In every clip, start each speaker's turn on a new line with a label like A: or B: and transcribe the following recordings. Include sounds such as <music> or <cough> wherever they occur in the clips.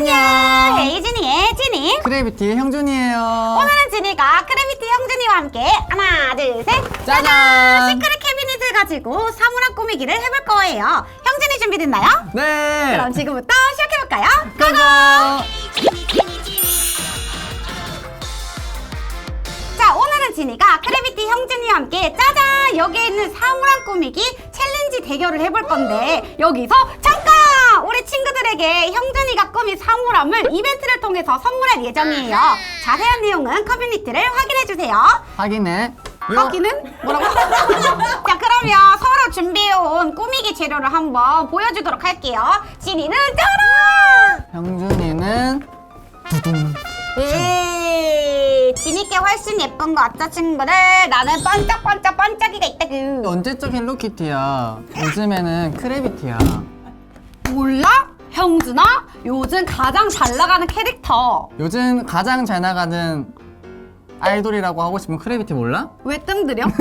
A: 안녕.
B: 헤이진이의 지니.
A: 크래비티 형준이에요.
B: 오늘은 지니가 크래비티 형준이와 함께 하나, 둘, 셋.
A: 짜잔.
B: 시크릿 캐비닛을 가지고 사물함 꾸미기를 해볼 거예요. 형준이 준비됐나요?
A: 네.
B: 그럼 지금부터 시작해볼까요?
A: 고고.
B: 지니가 크래비티 형준이와 함께 짜잔! 여기에 있는 사물함 꾸미기 챌린지 대결을 해볼 건데 여기서 잠깐! 우리 친구들에게 형준이가 꾸민 사물함을 이벤트를 통해서 선물할 예정이에요. 자세한 내용은 커뮤니티를 확인해주세요.
A: 확인해. 이거
B: 여기는 뭐라고? <laughs> 자 그러면 서로 준비해온 꾸미기 재료를 한번 보여주도록 할게요. 지니는 짜라!
A: 형준이는 두둥.
B: 예, 지니께 훨씬 예쁜 거 같죠 친구들? 나는 반짝반짝 반짝이가 있다 그.
A: 언제적 헬로키티야. 요즘에는 크래비티야.
B: 몰라? 형준아? 요즘 가장 잘 나가는 캐릭터.
A: 요즘 가장 잘 나가는 아이돌이라고 하고 싶은 크래비티 몰라?
B: 왜 뜸들여? <laughs> <laughs>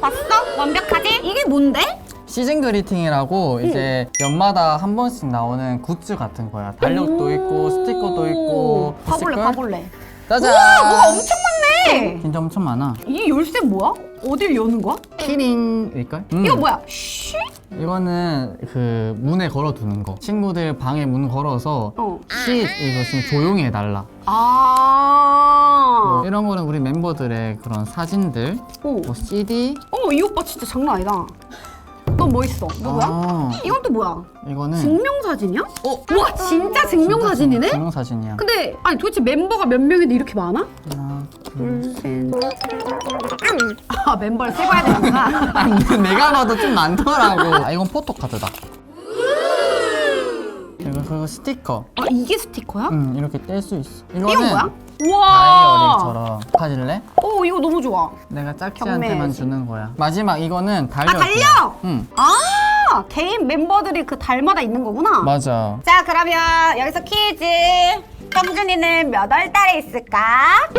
B: 봤어? 완벽하지? 이게 뭔데?
A: 시즌 그리팅이라고 이제 연마다 한 번씩 나오는 굿즈 같은 거야. 달력도 있고 스티커도 있고. 스티커?
B: 봐볼래.
A: 짜잔.
B: 우와 뭐가 엄청 많네.
A: 진짜 엄청 많아.
B: 이 열쇠 뭐야? 어딜 여는 거야?
A: 키링일걸? 음.
B: 이거 뭐야? 쉬?
A: 이거는 그 문에 걸어두는 거. 친구들 방에 문 걸어서
B: 어.
A: 쉿 이거 좀 조용히 해달라.
B: 아.
A: 뭐 이런 거는 우리 멤버들의 그런 사진들,
B: 어.
A: 뭐 CD.
B: 어머 이 오빠 진짜 장난 아니다. 너뭐 있어? 누구야?
A: 아,
B: 이건 또 뭐야?
A: 이거는
B: 증명사진이야?
A: 어?
B: 우와 진짜 증명사진이네?
A: 증명 사진이야.
B: 근데 아니 도대체 멤버가 몇 명인데 이렇게 많아?
A: 하나,
B: 둘, 셋. 아 멤버를 세봐야 <laughs> 되는구나.
A: 내가 봐도 좀 많더라고. 아, 이건 포토카드다. 그거 스티커.
B: 아 이게 스티커야?
A: 응, 이렇게 뗄 수 있어. 이거는
B: 이건 뭐야? 우와.
A: 다이어리처럼 가질래?
B: 오 이거 너무 좋아.
A: 내가 짝지한테만
B: 경매야지.
A: 주는 거야. 마지막 이거는 달력.
B: 아, 달력?
A: 응.
B: 아 개인 멤버들이 그 달마다 있는 거구나.
A: 맞아.
B: 자 그러면 여기서 퀴즈. 형준이는 몇 월 달에 있을까?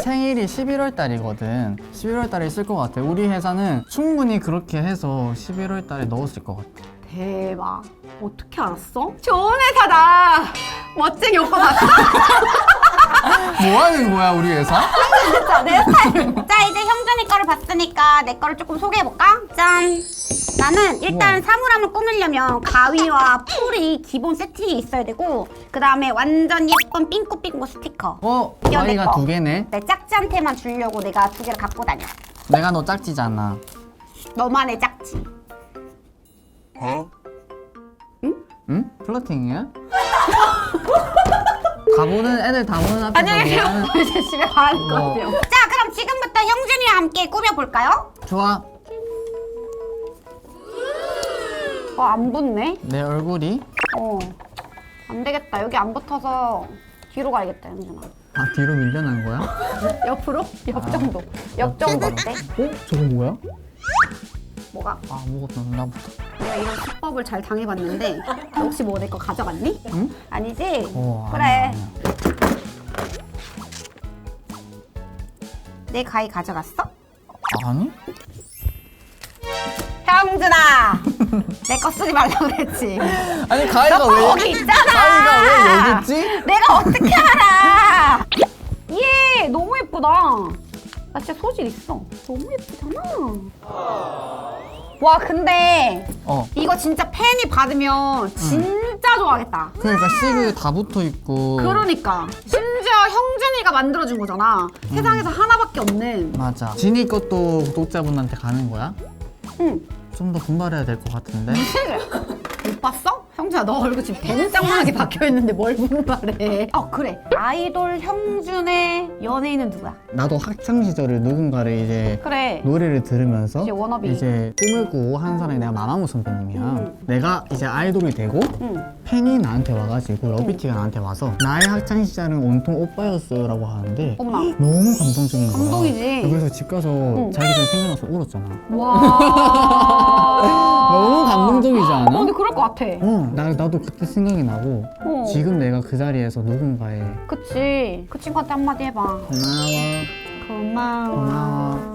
A: 생일이 11월 달이거든. 11월 달에 있을 것 같아. 우리 회사는 충분히 그렇게 해서 11월 달에 넣었을 것 같아.
B: 대박. 어떻게 알았어? 좋은 회사다. 멋쟁이 오빠 같아.
A: 뭐 하는 거야, 우리 회사?
B: 진짜 내 스타일. 자 이제 형준이 거를 봤으니까 내 거를 조금 소개해볼까? 짠. 나는 일단
A: 우와.
B: 사물함을 꾸미려면 가위와 풀이 기본 세팅이 있어야 되고 그 다음에 완전 예쁜 삥꾸삥꾸 스티커.
A: 어,
B: 내
A: 가위가
B: 거.
A: 두 개네.
B: 내 짝지한테만 주려고 내가 두 개를 갖고 다녀.
A: 내가 너 짝지잖아.
B: 너만의 짝지.
A: 응? 플러팅이야? <laughs> 다 보는 애들 다 보는 앞에서
B: 안녕히
A: 뭐 하는-
B: 계세요. <laughs> 이제 집에 가는
A: 뭐.
B: 거예요. 자 그럼 지금부터 형준이와 함께 꾸며볼까요?
A: 좋아.
B: 어 안 붙네.
A: 내 얼굴이
B: 어. 안 되겠다. 여기 안 붙어서 뒤로 가야겠다, 현준아.
A: 아 뒤로 밀려난 거야? <laughs>
B: 옆으로? 옆 정도. 옆 정도 어때?
A: 어? 저거 뭐야?
B: 뭐가?
A: 아 아무것도 없나 보다.
B: 내가 이런 수법을 잘 당해봤는데 너 혹시 뭐 내 거 가져갔니?
A: 응?
B: 아니지?
A: 어,
B: 그래.
A: 아니야, 아니야.
B: 내 가위 가져갔어?
A: 아니?
B: 형준아! 내 거 쓰지 말라고 그랬지.
A: 아니 가위가 너왜
B: 거기 있잖아!
A: 가위가 왜 여기 있지?
B: 내가 어떻게 알아! 예! 너무 예쁘다. 나 진짜 소질 있어. 너무 예쁘잖아. 와, 근데
A: 어.
B: 이거 진짜 팬이 받으면 진짜 좋아하겠다.
A: 그러니까 시그 다 붙어 있고.
B: 그러니까 심지어 형준이가 만들어준 거잖아. 세상에서 하나밖에 없는.
A: 맞아. 지니 것도 구독자분한테 가는 거야?
B: 응.
A: 좀 더 분발해야 될 것 같은데.
B: 못 봤어? 형준아 너 얼굴 지금 대문짝만하게 박혀있는데 뭘 분발해. 어 그래. 아이돌 형준의 연예인은 누구야?
A: 나도 학창 시절을 누군가를 이제
B: 그래.
A: 노래를 들으면서
B: 이제 워너비.
A: 이제 꿈을 꾸고 하는 사람이 내가 마마무 선배님이야.
B: 음.
A: 내가 이제 아이돌이 되고
B: 응.
A: 팬이 나한테 와가지고 러비티가 나한테 와서 나의 학창 시절은 온통 오빠였어라고 하는데
B: 어머나.
A: 너무 감동적인 거야.
B: 감동이지.
A: 그래서 집 가서 자기 전에 생각나서 울었잖아.
B: 와. <laughs>
A: 너무 감동적이지 않아?
B: 어, 근데 그럴 것 같아.
A: 어, 나, 나도 그때 생각이 나고
B: 어.
A: 지금 내가 그 자리에서 누군가의
B: 그치. 그 친구한테 한마디 해봐.
A: 고마워
B: 고마워.
A: 고마워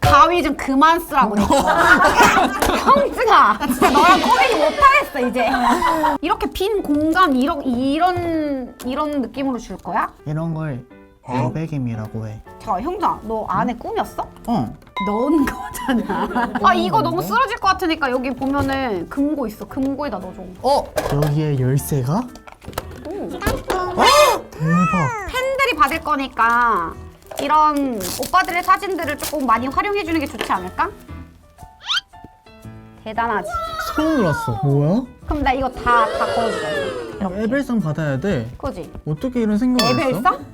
B: 가위 좀 그만 쓰라고 내가. 형준아, 나 진짜 너랑 꼬리기 못하겠어 이제. 이렇게 빈 공간 이런 이런 이런 느낌으로 줄 거야?
A: 이런 걸 여백임이라고 해.
B: 잠깐 형준아, 너 안에 꾸몄어?
A: 어.
B: 넣은 거잖아. <laughs> 아 이거 너무 쓰러질 것 같으니까 여기 보면은 금고 있어. 금고에다 넣어줘.
A: 어? 여기에 열쇠가? 대박.
B: 팬들이 받을 거니까 이런 오빠들의 사진들을 조금 많이 활용해 주는 게 좋지 않을까? 대단하지.
A: 소름 돋았어. 뭐야?
B: 그럼 나 이거 다 다 걸어주자. 이렇게.
A: 에벨상 받아야 돼.
B: 그지?
A: 어떻게 이런 생각을 했어?
B: 에벨상?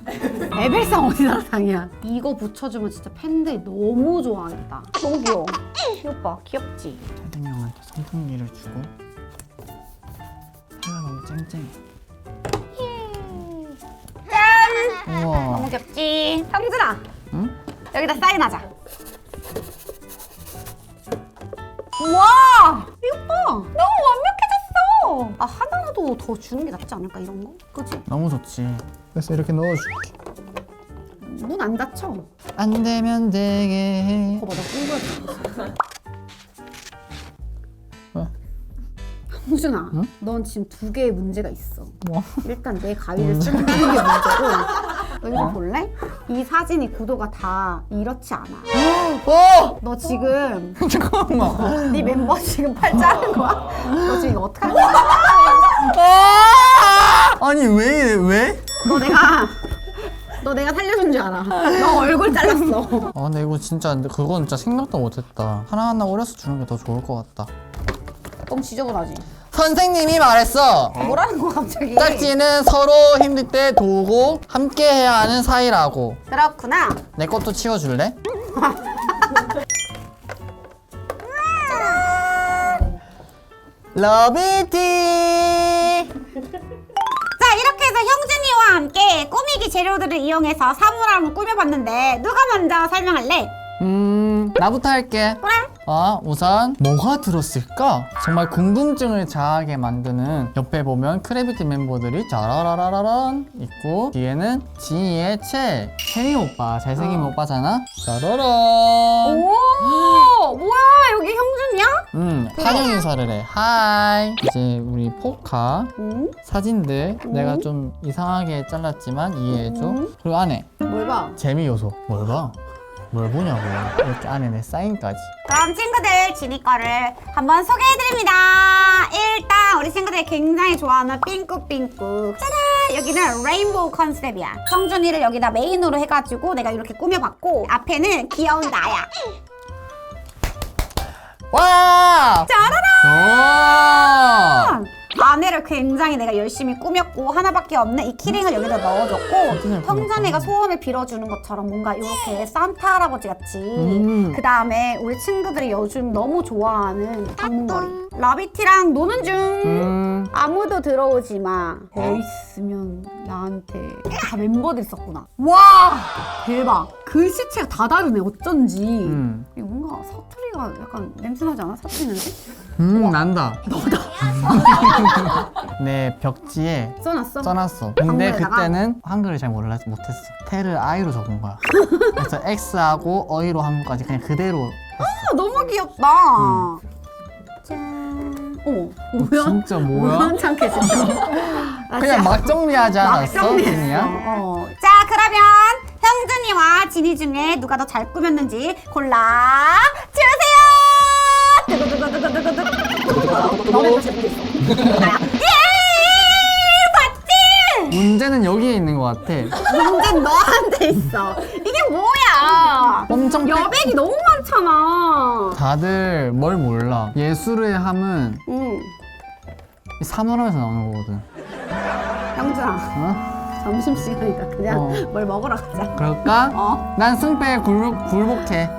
B: <laughs> 에벨상 어디 나 상이야? 이거 붙여주면 진짜 팬들이 너무 좋아하겠다. 너무 귀여워. 이 오빠 귀엽지?
A: 태등 형한테 선풍기를 주고 해가 너무 쨍쨍해.
B: 짠!
A: 우와.
B: 너무 귀엽지? 성준아
A: 응?
B: 여기다 사인하자. 와! 이거 봐! 너무 아, 하나라도 더 주는 게 낫지 않을까, 이런 거? 그치?
A: 너무 좋지. 그래서 이렇게 넣어줄게.
B: 문 안 닫혀.
A: 안 되면 되게 해.
B: 봐봐, 나 공부해야
A: 왜?
B: 홍준아, 넌 지금 두 개의 문제가 있어.
A: 뭐?
B: 일단 내 가위를 쓰는 게 문제고, <laughs> 여기 좀 볼래? 이 사진이 구도가 다 이렇지 않아.
A: 어!
B: 너 지금 <laughs>
A: 잠깐만.
B: 네 멤버 지금 팔 자른 거야? 너 지금 이거 어떡할 거야?
A: 아! 아니 왜 이래? 왜?
B: 너 내가 너 내가 살려준 줄 알아. 너 얼굴 잘랐어.
A: 아 근데 이거 진짜 근데 그건 진짜 생각도 못했다. 하나하나 오려서 주는 게 더 좋을 것 같다.
B: 너무 지저분하지?
A: 선생님이 말했어.
B: 뭐라는 거야 갑자기?
A: 짝지는 서로 힘들 때 도우고 함께 해야 하는 사이라고.
B: 그렇구나.
A: 내 것도 치워줄래? <laughs> 러비티
B: 자 이렇게 해서 형준이와 함께 꾸미기 재료들을 이용해서 사물함을 꾸며봤는데 누가 먼저 설명할래?
A: 음 나부터 할게
B: 그래?
A: 어, 우선 뭐가 들었을까? 정말 궁금증을 자하게 만드는 옆에 보면 크래비티 멤버들이 짜라라라라란 있고 뒤에는 지희의 채 채니 오빠 잘생긴 오빠잖아? 짜라란!
B: 오! 뭐야 여기 형준이야?
A: 음 환영 인사를 해. 하이! 이제 우리 포카
B: 응?
A: 사진들 내가 좀 이상하게 잘랐지만 이해해줘. 그리고 안에
B: 뭘 봐?
A: 재미 요소. 뭘 봐? 뭘 보냐고 이렇게 안에 내 사인까지
B: 그럼 친구들 지니 거를 한번 소개해드립니다. 일단 우리 친구들이 굉장히 좋아하는 삥꾸삥꾸. 짜잔! 여기는 레인보우 컨셉이야. 성준이를 여기다 메인으로 해가지고 내가 이렇게 꾸며봤고 앞에는 귀여운 나야.
A: 와!
B: 짜라란!
A: 오!
B: 안에를 굉장히 내가 열심히 꾸몄고 하나밖에 없는 이 키링을 여기다 넣어줬고 형준이가 소원을 빌어주는 것처럼 뭔가 이렇게 산타 할아버지 같이
A: 음.
B: 그 다음에 우리 친구들이 요즘 너무 좋아하는 방문거리 라비티랑 노는 중
A: 음,
B: 아무도 들어오지 마. 너 있으면 나한테 다 멤버들 있었구나. 와 대박. 글씨체가 다 다르네. 어쩐지.
A: 음.
B: 이거 뭔가 사투리가 약간 냄새 나지 않아? 사투리 냄새?
A: 음, 난다. 너다. <laughs> 내 벽지에
B: 써놨어?
A: 써놨어. 근데
B: 방문에다가?
A: 그때는 한글을 잘 몰라 못했어. 태를 아이로 적은 거야. 그래서 X하고 어이로 한 것까지 그냥 그대로.
B: 아, 너무 귀엽다. 짠. 어머 뭐야?
A: 진짜 뭐야?
B: 우연찮게 진짜. 나
A: 그냥
B: 진짜
A: 막 정리하지
B: 막
A: 않았어?
B: 정리했어.
A: 그냥?
B: 어. 자 그러면 형준이와 진이 중에 누가 더 잘 꾸몄는지 골라 주세요. 두구두구두구두구두구. 너네 잘 꾸몄어. 나야. 예! 봤지?
A: 문제는 여기에 있는 것 같아.
B: 문제는 너한테 있어. 뭐야?
A: 엄청 빽-
B: 여백이 너무 많잖아.
A: 다들 뭘 몰라. 예술의 함은
B: 응.
A: 이 사물함에서 나오는 거거든.
B: 형준아.
A: 어?
B: 점심시간이다. 그냥
A: 어.
B: 뭘 먹으러 가자.
A: 그럴까?
B: 어.
A: 난 승패에 굴복, 굴복해.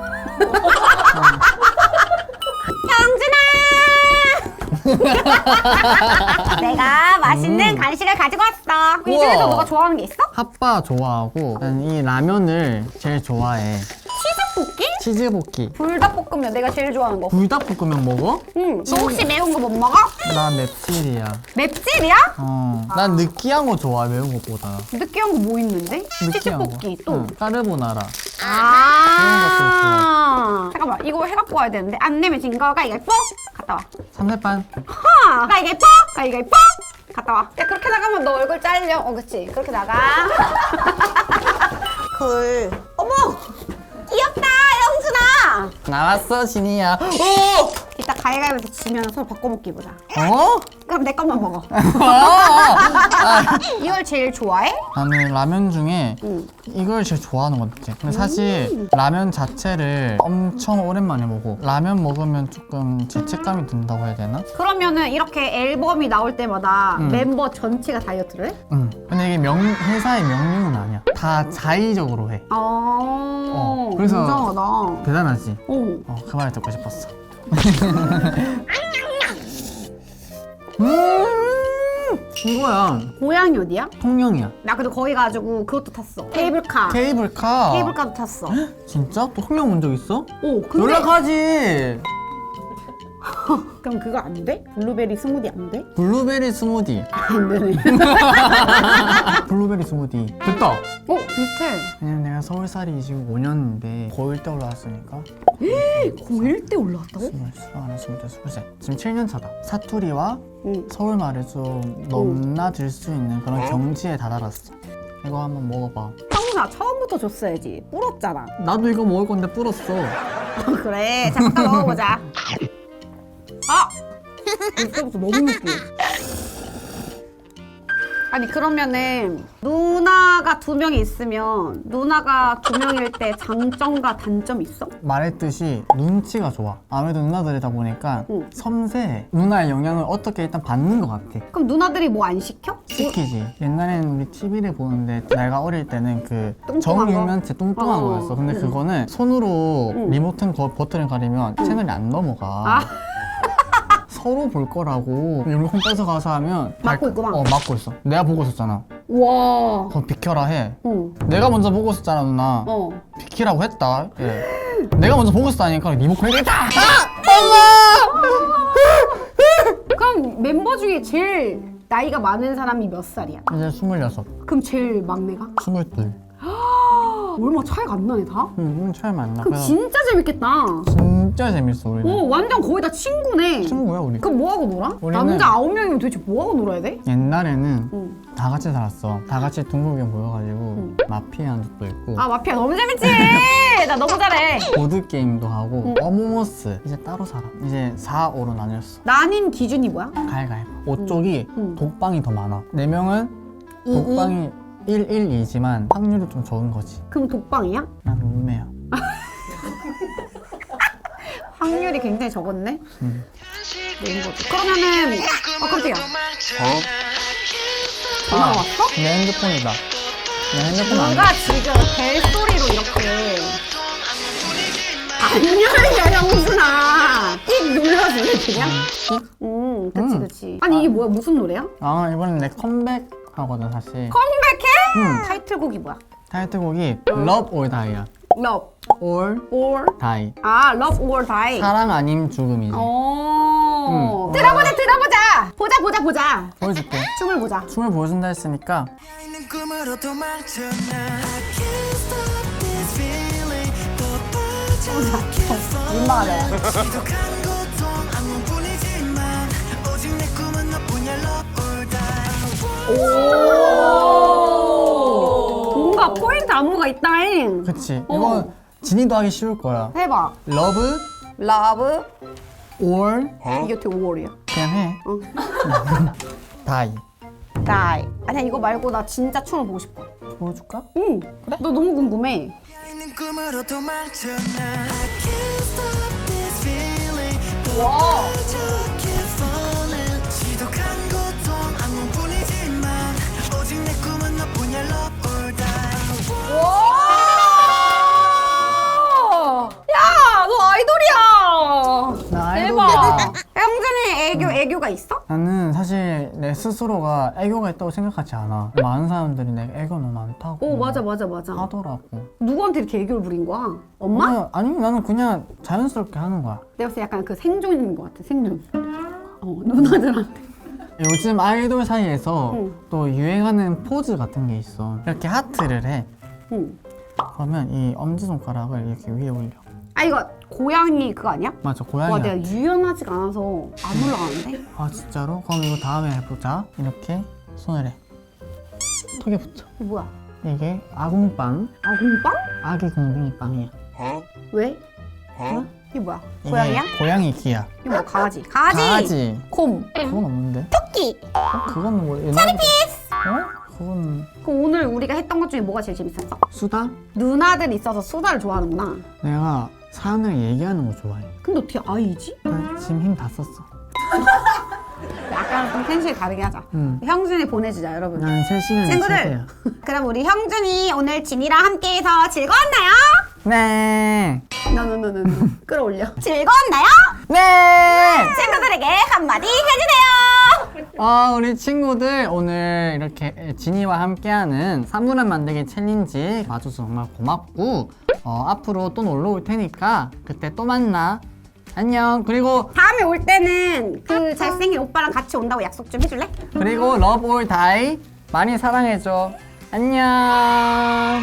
A: <laughs>
B: 내가 맛있는 간식을 가지고 왔어. 이 중에서
A: 음. 우와.
B: 너가 좋아하는 게 있어?
A: 핫바 좋아하고 난이 라면을 제일 좋아해.
B: 치즈볶이?
A: 치즈 볶이.
B: 불닭볶음면 내가 제일 좋아하는 거.
A: 불닭볶음면 먹어?
B: 응. 너 혹시 매운 거 못 먹어?
A: 나 맵찔이야.
B: 맵찔이야?
A: 어. 난 느끼한 거 좋아 매운 것보다.
B: 느끼한 거 뭐 있는데?
A: 느끼한.
B: 치즈볶이 또.
A: 응, 까르보나라.
B: 아. 잠깐만 이거 해갖고 와야 되는데 안 내면 진 거가 이거 뽀 갔다 와.
A: 3대반
B: 하! 가위가위뽀! 가위가위뽀! 갔다 와. 야, 그렇게 나가면 너 얼굴 잘려. 어, 그치. 그렇게 나가. <laughs> 굴. 어머! 귀엽다, 영준아!
A: 나왔어 진이야
B: 이따 가위가위에서 지면 서로 바꿔먹기 보자.
A: 어?
B: 그럼 내 것만 먹어.
A: 아, <laughs> <laughs>
B: 이걸 제일 좋아해?
A: 나는 라면 중에
B: 응.
A: 이걸 제일 좋아하는 것 같아. 근데 사실 라면 자체를 엄청 오랜만에 먹어. 라면 먹으면 조금 죄책감이 든다고 해야 되나?
B: 그러면은 이렇게 앨범이 나올 때마다
A: 음.
B: 멤버 전체가 다이어트를 해?
A: 응. 근데 이게 명, 회사의 명령은 아니야. 다 자의적으로 해.
B: 아,
A: 그래서-
B: 굉장하다.
A: 대단하지?
B: 어.
A: 어, 그말 듣고 싶었어. <laughs> 음, 이거야.
B: 고향이 어디야?
A: 통영이야.
B: 나 그래도 거기 가지고 그것도 탔어. 케이블카.
A: 케이블카.
B: 케이블카도 탔어.
A: 진짜? 또 통영 온 적 있어?
B: 오, 근데
A: 연락하지. <laughs>
B: 그럼 그거 안 돼? 블루베리 스무디 안 돼?
A: 블루베리 스무디. <laughs>
B: 안 되네. <laughs>
A: 블루베리 스무디. 됐다.
B: 어, 비슷해.
A: 왜냐면 내가 서울살이 지금 5년인데 고1 때 올라왔으니까
B: 고1 때 올라왔다고?
A: 스물, 스물 하나, 스물 둘, 스물 셋. 지금 7년 차다. 사투리와
B: 응.
A: 서울말을 좀 넘나들 수 있는 그런 경지에 다다랐어. 이거 한번 먹어봐.
B: 형사 처음부터 줬어야지. 불었잖아.
A: 나도 이거 먹을 건데 불었어.
B: 그래. 잠깐 먹어보자. 아! 이때부터 너무 느끼해. 아니 그러면은 누나가 두 명이 있으면 누나가 두 명일 때 장점과 단점 있어?
A: 말했듯이 눈치가 좋아. 아무래도 누나들이다 보니까
B: 응.
A: 섬세해. 누나의 영향을 어떻게 일단 받는 것 같아.
B: 그럼 누나들이 뭐 안 시켜?
A: 시키지. 옛날에는 우리 TV를 보는데 내가 어릴 때는 그
B: 뚱뚱한
A: 정유면체 뚱뚱한
B: 어,
A: 거였어. 근데
B: 응.
A: 그거는 손으로
B: 응.
A: 리모트 거- 버튼을 가리면 채널이 안 넘어가.
B: 아.
A: 서로 볼 거라고 리모컨 뺏어 가서 하면
B: 막고
A: 발-
B: 있구만.
A: 어 막고 있어. 내가 보고 있었잖아.
B: 와.
A: 그럼 비켜라 해.
B: 응.
A: 내가 먼저 보고 있었잖아 누나.
B: 어.
A: 비키라고 했다. 예. 내가 먼저 보고 있었다니까 리모컨 이렇게 다.
B: 그럼 멤버 중에 제일 나이가 많은 사람이 몇 살이야?
A: 이제 스물여섯,
B: 그럼 제일 막내가?
A: 스물둘.
B: 얼마 차이가 안 나네 다?
A: 응, 차이 많이 나.
B: 그럼
A: 그래서
B: 진짜 재밌겠다.
A: 진짜 재밌어 우리는.
B: 오 완전 거의 다 친구네.
A: 친구야 우리.
B: 그럼 뭐하고 놀아?
A: 우리는-
B: 남자 아홉 명이면 도대체 뭐하고 놀아야 돼?
A: 옛날에는
B: 응.
A: 다 같이 살았어. 다 같이 둥글게 모여가지고 마피아 한 적도 있고
B: 아 마피아 너무 재밌지? 나 너무 잘해.
A: 보드 게임도 하고 어몽어스 이제 따로 살아. 이제 4, 5로 나뉘었어.
B: 나님 기준이 뭐야?
A: 가위가위. 5 쪽이
B: 응.
A: 독방이 더 많아. 4 명은
B: 이,
A: 독방이 1, 1, 2지만 확률이 좀 적은 거지.
B: 그럼 독방이야?
A: 난 룸메야. <laughs>
B: 확률이 굉장히 적었네.
A: 응.
B: 멤버들. 그러면은 어 깜짝이야.
A: 어?
B: 전화 왔어?
A: 내 핸드폰이다. 내 핸드폰 안
B: 누가 지금 벨소리로 이렇게 안 열려 형순아 띡 눌러주네 그냥 음 그치
A: 음.
B: 그치 아니 이게 뭐야 무슨 노래야?
A: 아 이번엔 내 컴백 하거든 사실.
B: 컴백 해?
A: 응.
B: 타이틀곡이 뭐야?
A: 타이틀곡이 Love or Die야.
B: Love
A: or
B: or
A: Die.
B: 아 Love or Die
A: 사랑 아님 죽음이지.
B: 오
A: 응.
B: 들어보자 들어보자 보자 보자 보자
A: 보여줄게. <laughs>
B: 춤을 보자
A: 춤을 보여준다 했으니까
C: 있는 꿈으로 도망쳐 나 <laughs> 지독한 고통 오직 내 꿈은 너뿐이야 love or die
B: 뭔 가 포인트 안무가 있다잉
A: 그치.
B: 어.
A: 이건 진이도 하기 쉬울 거야.
B: 해봐
A: Love
B: Love
A: or
B: 이게 어떻게 5월이야
A: 그냥 해.
B: 어. <laughs>
A: Die.
B: Die 아니야 이거 말고 나 진짜 춤을 보고 싶어
A: 보여줄까?
B: 응 그래? 너 너무 궁금해
C: 있는 꿈으로 도망쳐 나 I can't stop this feeling 또
B: 와. 있어?
A: 나는 사실 내 스스로가 애교가 있다고 생각하지 않아. 많은 사람들이 내 애교 너무 많다고
B: 오, 맞아, 맞아, 맞아.
A: 하더라고.
B: 누구한테 이렇게 애교를 부린 거야? 엄마?
A: 그냥- 아니 나는 그냥 자연스럽게 하는 거야.
B: 내가 봤을 때 약간 그 생존인 것 같아, 생존. 어, 누나들한테. <laughs>
A: 요즘 아이돌 사이에서
B: 응.
A: 또 유행하는 포즈 같은 게 있어. 이렇게 하트를 해.
B: 응.
A: 그러면 이 엄지손가락을 이렇게 위에 올려.
B: 아 이거 고양이 그거 아니야?
A: 맞아,
B: 와
A: 고양이.
B: 내가 유연하지가 않아서 안 올라가는데?
A: 아, 진짜로? 그럼 이거 다음에 해보자. 이렇게 손을 해. 턱에 붙여.
B: 이거 뭐야?
A: 이게 아궁빵.
B: 아궁빵?
A: 아기 궁둥이 빵이야.
B: 왜? 뭐야? 이게 뭐야?
A: 이게
B: 고양이야?
A: 고양이 귀야.
B: 이거 뭐 강아지? 강아지!
A: 강아지.
B: 곰!
A: 그건 없는데.
B: 토끼!
A: 어? 그건 뭐 옛날부터. 어? 그건
B: 그럼 오늘 우리가 했던 것 중에 뭐가 제일 재밌었어?
A: 수다?
B: 누나들 있어서 수다를 좋아하는구나
A: 내가 사람들 얘기하는 거 좋아해.
B: 근데 어떻게 아이지?
A: 나 지금 힘 다 썼어. <laughs>
B: 약간 좀 텐션이 다르게 하자
A: 응.
B: 형준이 보내주자 여러분
A: 나는 3시간이
B: 친구들
A: 최대야. <laughs>
B: 그럼 우리 형준이 오늘 진이랑 함께해서 즐거웠나요?
A: 네.
B: 노노노노 <laughs> 끌어올려 즐거웠나요?
A: 네.
B: 친구들에게 한마디 해주세요
A: 어, 우리 친구들 오늘 이렇게 진이와 함께하는 사물함 만들기 챌린지 봐줘서 정말 고맙고 어, 앞으로 또 놀러 올 테니까 그때 또 만나. 안녕. 그리고
B: 다음에 올 때는 그 잘생긴 오빠랑 같이 온다고 약속 좀 해줄래?
A: 그리고 러브 올 다이 많이 사랑해줘. 안녕.